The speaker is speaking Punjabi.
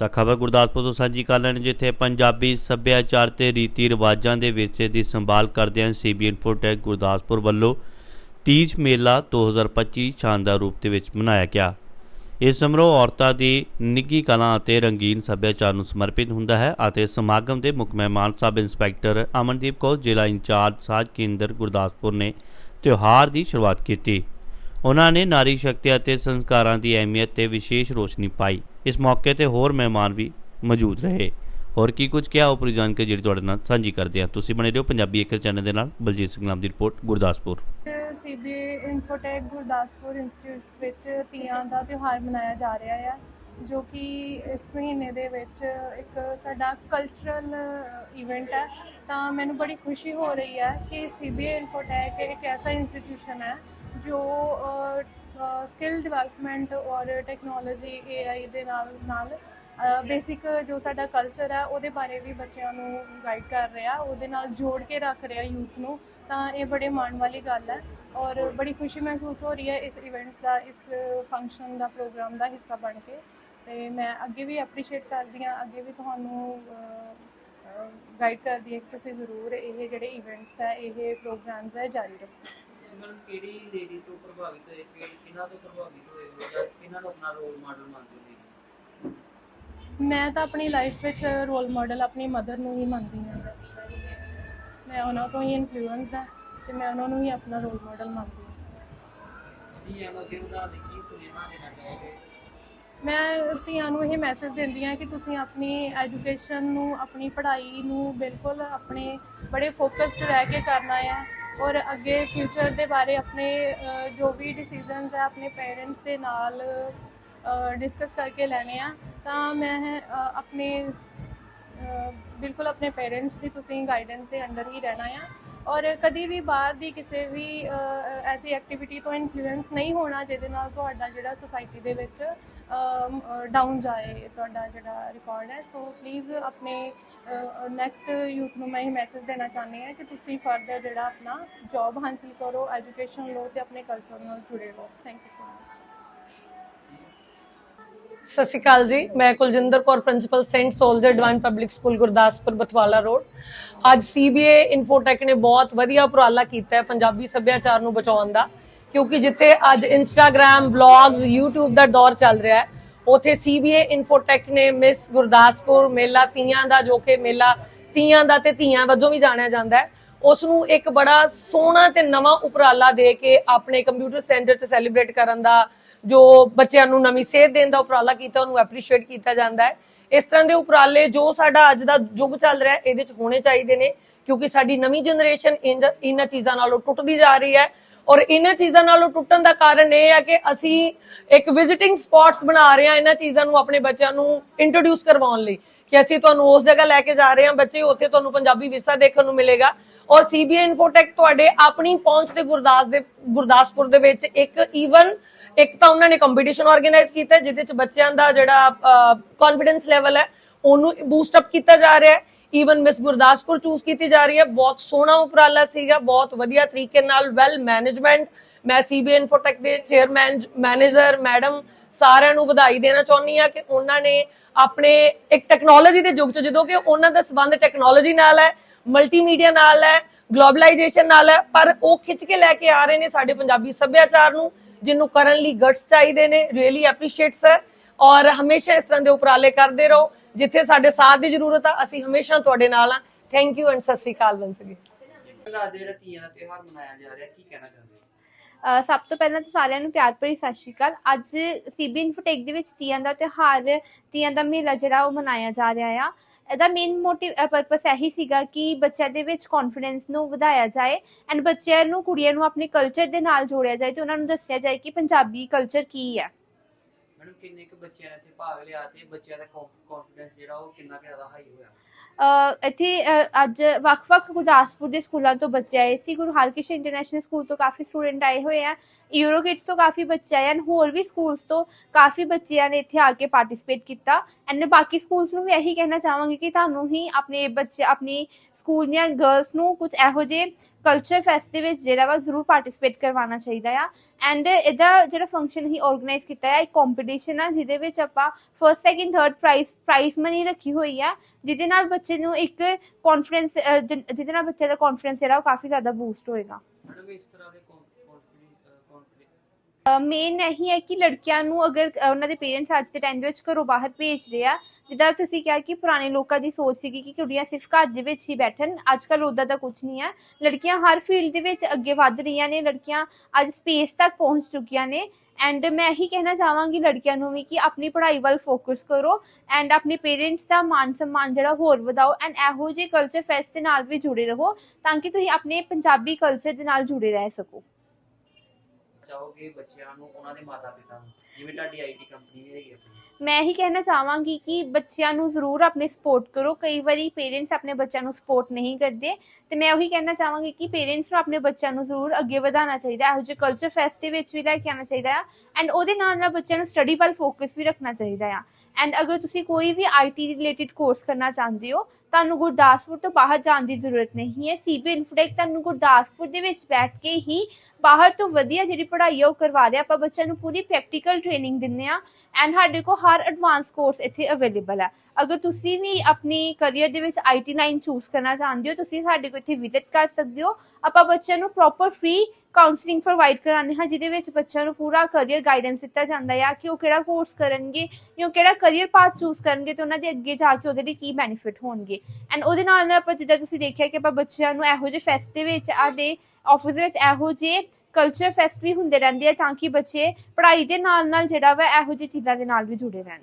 ਤਾਂ ਖਬਰ ਗੁਰਦਾਸਪੁਰ ਤੋਂ ਸਾਂਝੀ ਕਰ ਲੈਣ ਜਿੱਥੇ ਪੰਜਾਬੀ ਸੱਭਿਆਚਾਰ ਤੇ ਰੀਤੀ ਰਿਵਾਜਾਂ ਦੇ ਵਿਰਸੇ ਦੀ ਸੰਭਾਲ ਕਰਦਿਆਂ ਸੀਬੀ ਇਨਫੋਟੈਕ ਗੁਰਦਾਸਪੁਰ ਵੱਲੋਂ ਤੀਜ ਮੇਲਾ 2025 ਸ਼ਾਨਦਾਰ ਰੂਪ ਦੇ ਵਿੱਚ ਮਨਾਇਆ ਗਿਆ। ਇਸ ਸਮਾਰੋਹ ਔਰਤਾਂ ਦੀ ਨਿੱਘੀ ਕਲਾ ਅਤੇ ਰੰਗੀਨ ਸੱਭਿਆਚਾਰ ਨੂੰ ਸਮਰਪਿਤ ਹੁੰਦਾ ਹੈ ਅਤੇ ਸਮਾਗਮ ਦੇ ਮੁੱਖ ਮਹਿਮਾਨ ਸਬ ਇੰਸਪੈਕਟਰ ਅਮਨਦੀਪ ਕੌਰ, ਜ਼ਿਲ੍ਹਾ ਇੰਚਾਰਜ ਸਾਜ ਕੇਂਦਰ ਗੁਰਦਾਸਪੁਰ ਨੇ ਤਿਉਹਾਰ ਦੀ ਸ਼ੁਰੂਆਤ ਕੀਤੀ। ਉਹਨਾਂ ਨੇ ਨਾਰੀ ਸ਼ਕਤੀ ਅਤੇ ਸੰਸਕਾਰਾਂ ਦੀ ਅਹਿਮੀਅਤ ਤੇ ਵਿਸ਼ੇਸ਼ ਰੋਸ਼ਨੀ ਪਾਈ। ਇਸ ਮੌਕੇ ਤੇ ਹੋਰ ਮਹਿਮਾਨ ਵੀ ਮੌਜੂਦ ਰਹੇ। ਹੋਰ ਕੀ ਕੁਝ ਕਿਹਾ, ਉਹ ਪੂਰੀ ਜਾਣਕਾਰੀ ਜਿਹੜੀ ਤੁਹਾਡੇ ਨਾਲ ਸਾਂਝੀ ਕਰਦੇ ਹਾਂ। ਤੁਸੀਂ ਬਣੇ ਰਹੋ ਪੰਜਾਬੀ ਇੱਕ ਚੈਨਲ ਦੇ ਨਾਲ, ਬਲਜੀਤ ਸਿੰਘ ਨਾਮ ਦੀ report, Gurdaspur. CBA Infotech Gurdaspur institute ਵਿੱਚ ਤੀਆਂ ਦਾ ਤਿਉਹਾਰ ਮਨਾਇਆ ਜਾ ਰਿਹਾ ਹੈ ਜੋ ਕਿ ਇਸ ਮਹੀਨੇ ਦੇ ਵਿੱਚ ਇੱਕ ਸਾਡਾ ਕਲਚਰਲ ਇਵੈਂਟ ਹੈ ਤਾਂ ਮੈਨੂੰ ਬੜੀ ਖੁਸ਼ੀ ਹੋ ਰਹੀ ਹੈ ਕਿ ਸੀਬੀਏ ਇਨਫੋਟੈਕ ਇੱਕ ਐਸਾ ਇੰਸਟੀਟਿਊਸ਼ਨ ਹੈ ਜੋ ਸਕਿੱਲ ਡਿਵੈਲਪਮੈਂਟ ਔਰ ਟੈਕਨੋਲੋਜੀ ਏਆਈ ਦੇ ਨਾਲ ਨਾਲ ਬੇਸਿਕ ਜੋ ਸਾਡਾ ਕਲਚਰ ਹੈ, ਉਹਦੇ ਬਾਰੇ ਵੀ ਬੱਚਿਆਂ ਨੂੰ ਗਾਈਡ ਕਰ ਰਿਹਾ, ਉਹਦੇ ਨਾਲ ਜੋੜ ਕੇ ਰੱਖ ਰਿਹਾ ਯੂਥ ਨੂੰ, ਤਾਂ ਇਹ ਬੜੇ ਮਾਣ ਵਾਲੀ ਗੱਲ ਹੈ ਔਰ ਬੜੀ ਖੁਸ਼ੀ ਮਹਿਸੂਸ ਹੋ ਰਹੀ ਹੈ ਇਸ ਇਵੈਂਟ ਦਾ, ਇਸ ਫੰਕਸ਼ਨ ਦਾ ਪ੍ਰੋਗਰਾਮ ਦਾ ਹਿੱਸਾ ਬਣ ਕੇ, ਤੇ ਮੈਂ ਅੱਗੇ ਵੀ ਐਪਰੀਸ਼ੀਏਟ ਕਰਦੀ ਹਾਂ, ਅੱਗੇ ਵੀ ਤੁਹਾਨੂੰ ਗਾਈਡ ਕਰਦੀ ਹਾਂ ਕਿ ਤੁਸੀਂ ਜ਼ਰੂਰ ਇਹ ਜਿਹੜੇ ਇਵੈਂਟਸ ਹੈ, ਇਹ ਪ੍ਰੋਗਰਾਮਸ ਹੈ, ਜਾਰੀ ਰੱਖੋ। ਤੁਸੀਂ ਕਿਹੜੀ ਲੇਡੀ ਤੋਂ ਪ੍ਰਭਾਵਿਤ ਹੋਏ ਕਿ ਕਿਹਨਾਂ ਤੋਂ ਪ੍ਰਭਾਵਿਤ ਹੋਏ ਹੋ ਜਾਂ ਕਿਹਨਾਂ ਨੂੰ ਆਪਣਾ ਰੋਲ ਮਾਡਲ ਮੰਨਦੇ ਹੋ? ਮੈਂ ਤਾਂ ਆਪਣੀ ਲਾਈਫ ਵਿੱਚ ਰੋਲ ਮਾਡਲ ਆਪਣੀ ਮਦਰ ਨੂੰ ਹੀ ਮੰਨਦੀ ਹਾਂ। ਮੈਂ ਉਹਨਾਂ ਤੋਂ ਹੀ ਇਨਫਲੂਐਂਸਡ ਹਾਂ ਤੇ ਮੈਂ ਉਹਨਾਂ ਨੂੰ ਹੀ ਆਪਣਾ ਰੋਲ ਮਾਡਲ ਮੰਨਦੀ ਹਾਂ। ਐਮ ਅੱਗੇ ਲਈ ਕੀ ਸੁਨੇਹਾ ਦੇਣਾ ਚਾਹੋਗੇ? ਮੈਂ ਧੀਆਂ ਨੂੰ ਇਹ ਮੈਸੇਜ ਦਿੰਦੀ ਹਾਂ ਕਿ ਤੁਸੀਂ ਆਪਣੀ ਐਜੂਕੇਸ਼ਨ ਨੂੰ ਆਪਣੀ ਪੜ੍ਹਾਈ ਨੂੰ ਬਿਲਕੁਲ ਆਪਣੇ ਬੜੇ ਫੋਕਸਡ ਰਹਿ ਕੇ ਕਰਨਾ ਹੈ ਔਰ ਅੱਗੇ ਫਿਊਚਰ ਦੇ ਬਾਰੇ ਆਪਣੇ ਜੋ ਵੀ ਡਿਸੀਜਨਸ ਆ ਆਪਣੇ ਪੇਰੈਂਟਸ ਦੇ ਨਾਲ ਡਿਸਕਸ ਕਰਕੇ ਲੈਣੇ ਆ, ਤਾਂ ਮੈਂ ਆਪਣੇ ਬਿਲਕੁਲ ਆਪਣੇ ਪੇਰੈਂਟਸ ਦੀ ਤੁਸੀਂ ਗਾਈਡੈਂਸ ਦੇ ਅੰਡਰ ਹੀ ਰਹਿਣਾ ਆ। ਔਰ ਕਦੀ ਵੀ ਬਾਹਰ ਦੀ ਕਿਸੇ ਵੀ ਐਸੀ ਐਕਟੀਵਿਟੀ ਤੋਂ ਇਨਫਲੂਐਂਸ ਨਹੀਂ ਹੋਣਾ ਜਿਹਦੇ ਨਾਲ ਤੁਹਾਡਾ ਜਿਹੜਾ ਸੋਸਾਇਟੀ ਦੇ ਵਿੱਚ ਡਾਊਨ ਜਾਏ, ਤੁਹਾਡਾ ਜਿਹੜਾ ਰਿਕਾਰਡ ਹੈ। ਸੋ ਪਲੀਜ਼ ਆਪਣੇ ਨੈਕਸਟ ਯੂਥ ਨੂੰ ਮੈਂ ਇਹ ਮੈਸੇਜ ਦੇਣਾ ਚਾਹੁੰਦੀ ਹਾਂ ਕਿ ਤੁਸੀਂ ਫਰਦਰ ਜਿਹੜਾ ਆਪਣਾ ਜੌਬ ਹਾਸਲ ਕਰੋ ਐਜੂਕੇਸ਼ਨ ਲਓ ਤੇ ਆਪਣੇ ਕਲਚਰ ਨਾਲ ਜੁੜੇ ਰਹੋ। ਥੈਂਕ ਯੂ ਸੋ ਮਚ ਸਤਿ ਸ਼੍ਰੀ ਅਕਾਲ ਜੀ। ਮੈਂ Kuljinder Kaur principal saint soldier divine public school Gurdaspur Batwala road. ਅੱਜ ਸੀਬੀਏ ਇਨਫੋਟੈਕ ਨੇ ਬਹੁਤ ਵਧੀਆ ਉਪਰਾਲਾ ਕੀਤਾ ਹੈ ਪੰਜਾਬੀ ਸੱਭਿਆਚਾਰ ਨੂੰ ਬਚਾਉਣ ਦਾ। ਕਿਉਂਕਿ ਜਿੱਥੇ ਅੱਜ ਇੰਸਟਾਗ੍ਰam ਵਲੌਗਸ YouTube ਦਾ ਦੌਰ ਚੱਲ ਰਿਹਾ ਹੈ, ਉਥੇ ਸੀਬੀਏ ਇਨਫੋਟੈਕ ਨੇ ਮਿਸ ਗੁਰਦਾਸਪੁਰ ਮੇਲਾ, ਤੀਆਂ ਦਾ ਜੋ ਕਿ ਮੇਲਾ, ਤੀਆਂ ਦਾ ਤੇ ਧੀਆਂ ਵਜੋਂ ਵੀ ਜਾਣਿਆ ਜਾਂਦਾ ਹੈ ਉਸ ਨੂੰ ਇੱਕ ਬੜਾ ਸੋਹਣਾ ਤੇ ਨਵਾਂ ਉਪਰਾਲਾ ਦੇ ਕੇ ਆਪਣੇ ਕੰਪਿਊਟਰ ਸੈਂਟਰ 'ਚ ਸੈਲੀਬ੍ਰੇਟ ਕਰਨ ਦਾ, ਜੋ ਬੱਚਿਆਂ ਨੂੰ ਨਵੀਂ ਸੇਧ ਦੇਣ ਦਾ ਉਪਰਾਲਾ ਕੀਤਾ, ਉਹਨੂੰ ਐਪਰੀਸ਼ੀਏਟ ਕੀਤਾ ਜਾਂਦਾ ਹੈ। ਇਸ ਤਰ੍ਹਾਂ ਦੇ ਉਪਰਾਲੇ ਜੋ ਸਾਡਾ ਅੱਜ ਦਾ ਯੁੱਗ ਚੱਲ ਰਿਹਾ, ਇਹਦੇ 'ਚ ਹੋਣੇ ਚਾਹੀਦੇ ਨੇ, ਕਿਉਂਕਿ ਸਾਡੀ ਨਵੀਂ ਜਨਰੇਸ਼ਨ ਇਹਨਾਂ ਚੀਜ਼ਾਂ ਨਾਲੋਂ ਟੁੱਟਦੀ ਜਾ ਰਹੀ ਹੈ ਔਰ ਇਹਨਾਂ ਚੀਜ਼ਾਂ ਨਾਲੋਂ ਟੁੱਟਣ ਦਾ ਕਾਰਨ ਇਹ ਹੈ ਕਿ ਅਸੀਂ ਇੱਕ ਵਿਜ਼ਿਟਿੰਗ ਸਪੌਟਸ ਬਣਾ ਰਹੇ ਹਾਂ ਇਹਨਾਂ ਚੀਜ਼ਾਂ ਨੂੰ ਆਪਣੇ ਬੱਚਿਆਂ ਨੂੰ ਇੰਟਰੋਡਿਊਸ ਕਰਵਾਉਣ ਲਈ ਕਿ ਅਸੀਂ ਤੁਹਾਨੂੰ ਉਸ ਜਗ੍ਹਾ ਲੈ ਕੇ ਜਾ ਰਹੇ ਹਾਂ ਬੱਚੇ, ਉੱਥੇ ਤੁਹਾਨੂੰ ਪੰਜਾਬੀ ਵਿਰਸਾ ਦੇਖਣ ਨੂੰ ਮਿਲੇਗਾ। ਔਰ ਸੀਬੀਆਈ ਇਨਫੋਟੈਕ ਤੁਹਾਡੇ ਆਪਣੀ ਪਹੁੰਚ ਤੇ ਗੁਰਦਾਸ ਦੇ, ਗੁਰਦਾਸਪੁਰ ਦੇ ਵਿੱਚ ਇੱਕ ਈਵਨ ਇੱਕ ਤਾਂ ਉਹਨਾਂ ਨੇ ਕੰਪੀਟੀਸ਼ਨ ਆਰਗੇਨਾਈਜ਼ ਕੀਤਾ ਜਿਹਦੇ ਚ ਬੱਚਿਆਂ ਦਾ ਜਿਹੜਾ ਕੌਨਫੀਡੈਂਸ ਲੈਵਲ ਹੈ, ਉਹਨੂੰ ਬੂਸਟ ਅਪ ਕੀਤਾ ਜਾ ਰਿਹਾ ਹੈ। ਈਵਨ ਮਿਸ ਗੁਰਦਾਸਪੁਰ ਚੂਜ਼ ਕੀਤੀ ਜਾ ਰਹੀ ਹੈ। ਬਹੁਤ ਸੋਹਣਾ ਉਪਰਾਲਾ ਸੀਗਾ, ਬਹੁਤ ਵਧੀਆ ਤਰੀਕੇ ਨਾਲ ਵੈਲ ਮੈਨੇਜਮੈਂਟ ਮੈਂ ਸੀਬੀਆਈ ਇਨਫੋਟੈਕ ਦੇ ਚੇਅਰਮੈਨ ਮੈਨੇਜਰ ਮੈਡਮ ਸਾਰਿਆਂ ਨੂੰ ਵਧਾਈ ਦੇਣਾ ਚਾਹੁੰਦੀ ਆ ਕਿ ਉਹਨਾਂ ਨੇ ਆਪਣੇ ਇੱਕ ਟੈਕਨੋਲੋਜੀ ਦੇ ਯੁੱਗ ਚ, ਜਦੋਂ ਕਿ ਉਹਨਾਂ ਦਾ ਸਬੰਧ ਟੈਕਨੋਲੋਜੀ ਨਾਲ ਹੈ ਮਲਟੀਮੀਡੀਆ ਨਾਲ ਹੈ ਗਲੋਬਲਾਈਜੇਸ਼ਨ ਨਾਲ ਹੈ, ਪਰ ਉਹ ਖਿੱਚ ਕੇ ਲੈ ਕੇ ਆ ਰਹੇ ਨੇ ਸਾਡੇ ਪੰਜਾਬੀ ਸੱਭਿਆਚਾਰ ਨੂੰ, ਜਿਹਨੂੰ ਕਰਨ ਲਈ ਗਟਸ ਚਾਹੀਦੇ ਨੇ ਰੀਅਲੀ ਐਪਰੀਸ਼ੀਏਟਸ ਹੈ ਔਰ ਹਮੇਸ਼ਾ ਇਸ ਤਰ੍ਹਾਂ ਦੇ ਉਪਰਾਲੇ ਕਰਦੇ ਰਹੋ। ਜਿੱਥੇ ਸਾਡੇ ਸਾਥ ਦੀ ਜ਼ਰੂਰਤ ਆ ਅਸੀਂ ਹਮੇਸ਼ਾ ਤੁਹਾਡੇ ਨਾਲ ਆ। ਥੈਂਕ ਯੂ ਐਂਡ ਸਤਿ ਸ਼੍ਰੀ ਅਕਾਲ ਵੰਸ ਅਗੇਨ ਜਿਹੜਾ ਤੀਆਂ ਦਾ ਤਿਉਹਾਰ ਮਨਾਇਆ ਜਾ ਰਿਹਾ ਕੀ ਕਹਿਣਾ ਚਾਹੁੰਦੇ ਹੋ? ਅਹ ਸਭ ਤੋਂ ਪਹਿਲਾਂ ਤਾਂ ਸਾਰਿਆਂ ਨੂੰ ਪਿਆਰ ਭਰੀ ਸਤਿ ਸ਼੍ਰੀ ਅਕਾਲ। ਅੱਜ ਸੀਬੀ ਇਨਫੋਟੇਕ ਦੇ ਵਿੱਚ ਤੀਆਂ ਦਾ ਤਿਉਹਾਰ ਤੀਆਂ ਦਾ ਮੇਲਾ ਜਿਹੜਾ ਉਹ ਮਨਾਇਆ ਜਾ ਰਿਹਾ ਆ। ਇਹਦਾ ਮੇਨ ਮੋਟਿਵ ਪਰਪਸ ਇਹੀ ਸੀਗਾ ਕਿ ਬੱਚਿਆਂ ਦੇ ਵਿੱਚ ਕੌਨਫੀਡੈਂਸ ਨੂੰ ਵਧਾਇਆ ਜਾਏ ਐਂਡ ਬੱਚਿਆਂ ਨੂੰ ਕੁੜੀਆਂ ਨੂੰ ਆਪਣੇ ਕਲਚਰ ਦੇ ਨਾਲ ਜੋੜਿਆ ਜਾਏ ਤੇ ਉਹਨਾਂ ਨੂੰ ਦੱਸਿਆ ਜਾਏ ਕਿ ਪੰਜਾਬੀ ਕਲਚਰ ਕੀ ਹੈ ਮੈਡਮ, ਕਿੰਨੇ ਕੁ ਬੱਚਿਆਂ ਨੇ ਇੱਥੇ ਭਾਗ ਲਿਆ ਤੇ ਬੱਚਿਆਂ ਦਾ ਕੌਨਫੀਡੈਂਸ ਜਿਹੜਾ ਉਹ ਕਿੰਨਾ ਕੁ ਜ਼ਿਆਦਾ ਹਾਈ ਹੋਇਆ? ਇੱਥੇ ਅੱਜ ਵੱਖ-ਵੱਖ ਗੁਰਦਾਸਪੁਰ ਦੇ ਸਕੂਲਾਂ ਤੋਂ ਬੱਚੇ ਆਏ ਸੀ। ਗੁਰੂ ਹਰਕ੍ਰਿਸ਼ਨ ਇੰਟਰਨੈਸ਼ਨਲ ਸਕੂਲ ਤੋਂ ਕਾਫੀ ਸਟੂਡੈਂਟ ਆਏ ਹੋਏ ਆ। ਯੂਰੋ ਕਿਡਸ ਤੋਂ ਕਾਫੀ ਬੱਚੇ ਆਏ ਹਨ। ਹੋਰ ਵੀ ਸਕੂਲਸ ਤੋਂ ਕਾਫੀ ਬੱਚਿਆਂ ਨੇ ਇੱਥੇ ਆ ਕੇ ਪਾਰਟਿਸਿਪੇਟ ਕੀਤਾ। ਐਂਡ ਬਾਕੀ ਸਕੂਲਸ ਨੂੰ ਵੀ ਇਹੀ ਕਹਿਣਾ ਚਾਹਾਂਗੀ ਕਿ ਤੁਹਾਨੂੰ ਹੀ ਆਪਣੇ ਬੱਚੇ, ਆਪਣੀ ਸਕੂਲ ਦੀਆਂ ਗਰਲਸ ਨੂੰ ਕੁਝ ਇਹੋ ਜਿਹੇ ਕਲਚਰ ਫੈਸਟ ਦੇ ਵਿੱਚ ਜਿਹੜਾ ਵਾ ਜ਼ਰੂਰ ਪਾਰਟਿਸਿਪੇਟ ਕਰਵਾਉਣਾ ਚਾਹੀਦਾ ਆ। ਐਂਡ ਇਹਦਾ ਜਿਹੜਾ ਫੰਕਸ਼ਨ ਹੀ ਆਰਗੇਨਾਈਜ਼ ਕੀਤਾ ਹੈ ਇੱਕ ਕੰਪੀਟੀਸ਼ਨ ਆ, ਜਿਹਦੇ ਵਿੱਚ ਆਪਾਂ first second third prize prize money ਰੱਖੀ ਹੋਈ ਆ, ਜਿਹਦੇ ਨਾਲ ਬੱਚੇ ਨੂੰ ਇੱਕ ਕੌਨਫੀਡੈਂਸ ਜਿਹਦੇ ਨਾਲ ਬੱਚੇ ਦਾ ਕੌਨਫੀਡੈਂਸ ਜਿਹੜਾ ਉਹ ਕਾਫੀ ਜ਼ਿਆਦਾ ਬੂਸਟ ਹੋਏਗਾ। ਮੈਡਮ, ਇਸ ਤਰ੍ਹਾਂ ਦੇ ਮੇਨ ਇਹੀ ਹੈ ਕਿ ਲੜਕੀਆਂ ਨੂੰ ਅਗਰ ਉਹਨਾਂ ਦੇ ਪੇਰੈਂਟਸ ਅੱਜ ਦੇ ਟਾਈਮ ਦੇ ਵਿੱਚ ਘਰੋਂ ਬਾਹਰ ਭੇਜ ਰਿਹਾ ਜਿੱਦਾਂ ਤੁਸੀਂ ਕਿਹਾ ਕਿ ਪੁਰਾਣੇ ਲੋਕਾਂ ਦੀ ਸੋਚ ਸੀਗੀ ਕਿ ਕੁੜੀਆਂ ਸਿਰਫ ਘਰ ਦੇ ਵਿੱਚ ਹੀ ਬੈਠਣ ਅੱਜ ਕੱਲ ਉਦਾਂ ਦਾ ਕੁਝ ਨਹੀਂ ਹੈ ਲੜਕੀਆਂ ਹਰ ਫੀਲਡ ਦੇ ਵਿੱਚ ਅੱਗੇ ਵੱਧ ਰਹੀਆਂ ਨੇ, ਲੜਕੀਆਂ ਅੱਜ ਸਪੇਸ ਤੱਕ ਪਹੁੰਚ ਚੁੱਕੀਆਂ ਨੇ। ਐਂਡ ਮੈਂ ਇਹੀ ਕਹਿਣਾ ਚਾਹਾਂਗੀ ਲੜਕੀਆਂ ਨੂੰ ਵੀ ਕਿ ਆਪਣੀ ਪੜ੍ਹਾਈ ਵੱਲ ਫੋਕਸ ਕਰੋ ਐਂਡ ਆਪਣੇ ਪੇਰੈਂਟਸ ਦਾ ਮਾਨ ਸਨਮਾਨ ਜਿਹੜਾ ਹੋਰ ਵਧਾਓ ਐਂਡ ਇਹੋ ਜਿਹੇ ਕਲਚਰ ਫੈਸਟ ਦੇ ਨਾਲ ਵੀ ਜੁੜੇ ਰਹੋ ਤਾਂ ਕਿ ਤੁਸੀਂ ਆਪਣੇ ਪੰਜਾਬੀ ਕਲਚਰ ਦੇ ਨਾਲ ਜੁੜੇ ਰਹਿ ਸਕੋ। ਚਾਹੋਗੇ ਬੱਚਿਆਂ ਨੂੰ, ਉਹਨਾਂ ਦੇ ਮਾਤਾ ਪਿਤਾ ਨੂੰ? ਜਿਵੇਂ ਤੁਹਾਡੀ ਆਈਟੀ ਕੰਪਨੀ ਹੈਗੀ ਆਪਣੀ। ਮੈਂ ਇਹੀ ਕਹਿਣਾ ਚਾਹਾਂਗੀ ਕਿ ਬੱਚਿਆਂ ਨੂੰ ਜ਼ਰੂਰ ਆਪਣੇ ਸਪੋਰਟ ਕਰੋ। ਕਈ ਵਾਰੀ ਪੇਰੈਂਟਸ ਆਪਣੇ ਬੱਚਿਆਂ ਨੂੰ ਸਪੋਰਟ ਨਹੀਂ ਕਰਦੇ। ਤੇ ਮੈਂ ਉਹੀ ਕਹਿਣਾ ਚਾਹਾਂਗੀ ਕਿ ਪੇਰੈਂਟਸ ਨੂੰ ਆਪਣੇ ਬੱਚਿਆਂ ਨੂੰ ਜ਼ਰੂਰ ਅੱਗੇ ਵਧਾਉਣਾ ਚਾਹੀਦਾ ਇਹੋ ਜਿਹੇ ਕਲਚਰ ਫੈਸਟ ਦੇ ਵਿੱਚ ਵੀ ਲੈ ਕੇ ਆਉਣਾ ਚਾਹੀਦਾ ਆ ਐਂਡ ਉਹਦੇ ਨਾਲ ਨਾਲ ਬੱਚਿਆਂ ਨੂੰ ਸਟੱਡੀ ਵੱਲ ਫੋਕਸ ਵੀ ਰੱਖਣਾ ਚਾਹੀਦਾ ਆ ਐਂਡ ਅਗਰ ਤੁਸੀਂ ਕੋਈ ਵੀ ਆਈਟੀ ਰਿਲੇਟਡ ਕੋਰਸ ਕਰਨਾ ਚਾਹੁੰਦੇ ਹੋ, ਤੁਹਾਨੂੰ ਗੁਰਦਾਸਪੁਰ ਤੋਂ ਬਾਹਰ ਜਾਣ ਦੀ ਜ਼ਰੂਰਤ ਨਹੀਂ ਹੈ। ਸੀਬੀ ਇਨਫੋਟੈਕ ਤੁਹਾਨੂੰ ਗੁਰਦਾਸਪੁਰ ਦੇ ਵਿੱਚ ਬੈਠ ਕੇ ਹੀ ਬਾਹਰ ਤੋਂ ਵਧੀਆ ਜਿਹੜੀ ਪੜ੍ਹਾਈ ਹੈ ਉਹ ਕਰਵਾ ਰਿਹਾ ਆਪਾਂ ਬੱਚਿਆਂ ਨੂੰ ਪੂਰੀ ਪ੍ਰੈਕਟੀਕਲ ਟ੍ਰੇਨਿੰਗ ਦਿੰਦੇ ਆ ਐਂਡ ਸਾਡੇ ਕੋਲ ਹਰ ਐਡਵਾਂਸ ਕੋਰਸ ਇੱਥੇ ਅਵੇਲੇਬਲ ਹੈ ਅਗਰ ਤੁਸੀਂ ਵੀ ਆਪਣੀ ਕੈਰੀਅਰ ਦੇ ਵਿੱਚ ਆਈਟੀ ਲਾਈਨ ਚੂਜ਼ ਕਰਨਾ ਚਾਹੁੰਦੇ ਹੋ, ਤੁਸੀਂ ਸਾਡੇ ਕੋਲ ਇੱਥੇ ਵਿਜ਼ਿਟ ਕਰ ਸਕਦੇ ਹੋ। ਆਪਾਂ ਬੱਚਿਆਂ ਨੂੰ ਪ੍ਰੋਪਰ ਫ੍ਰੀ ਕਾਉਂਸਲਿੰਗ ਪ੍ਰੋਵਾਈਡ ਕਰਾਉਂਦੇ ਹਾਂ, ਜਿਹਦੇ ਵਿੱਚ ਬੱਚਿਆਂ ਨੂੰ ਪੂਰਾ ਕੈਰੀਅਰ ਗਾਈਡੈਂਸ ਦਿੱਤਾ ਜਾਂਦਾ ਹੈ ਕਿ ਉਹ ਕਿਹੜਾ ਕੋਰਸ ਕਰਨਗੇ ਜਾਂ ਕਿਹੜਾ ਕੈਰੀਅਰ ਪਾਥ ਚੂਜ਼ ਕਰਨਗੇ ਤੇ ਉਹਨਾਂ ਦੇ ਅੱਗੇ ਜਾ ਕੇ ਉਹਦੇ ਲਈ ਕੀ ਬੈਨੀਫਿਟ ਹੋਣਗੇ। ਐਂਡ ਉਹਦੇ ਨਾਲ ਨਾਲ ਆਪਾਂ ਜਿੱਦਾਂ ਤੁਸੀਂ ਦੇਖਿਆ ਕਿ ਆਪਾਂ ਬੱਚਿਆਂ ਨੂੰ ਇਹੋ ਜਿਹੇ ਫੈਸਟ ਦੇ ਵਿੱਚ ਆਦੇ ਆਫਿਸ ਦੇ ਵਿੱਚ ਇਹੋ ਜਿਹੇ ਕਲਚਰ ਫੈਸਟ ਵੀ ਹੁੰਦੇ ਰਹਿੰਦੇ ਆ ਤਾਂ ਕਿ ਬੱਚੇ ਪੜ੍ਹਾਈ ਦੇ ਨਾਲ ਨਾਲ ਜਿਹੜਾ ਵਾ ਇਹੋ ਜਿਹੀ ਚੀਜ਼ਾਂ ਦੇ ਨਾਲ ਵੀ ਜੁੜੇ ਰਹਿਣ।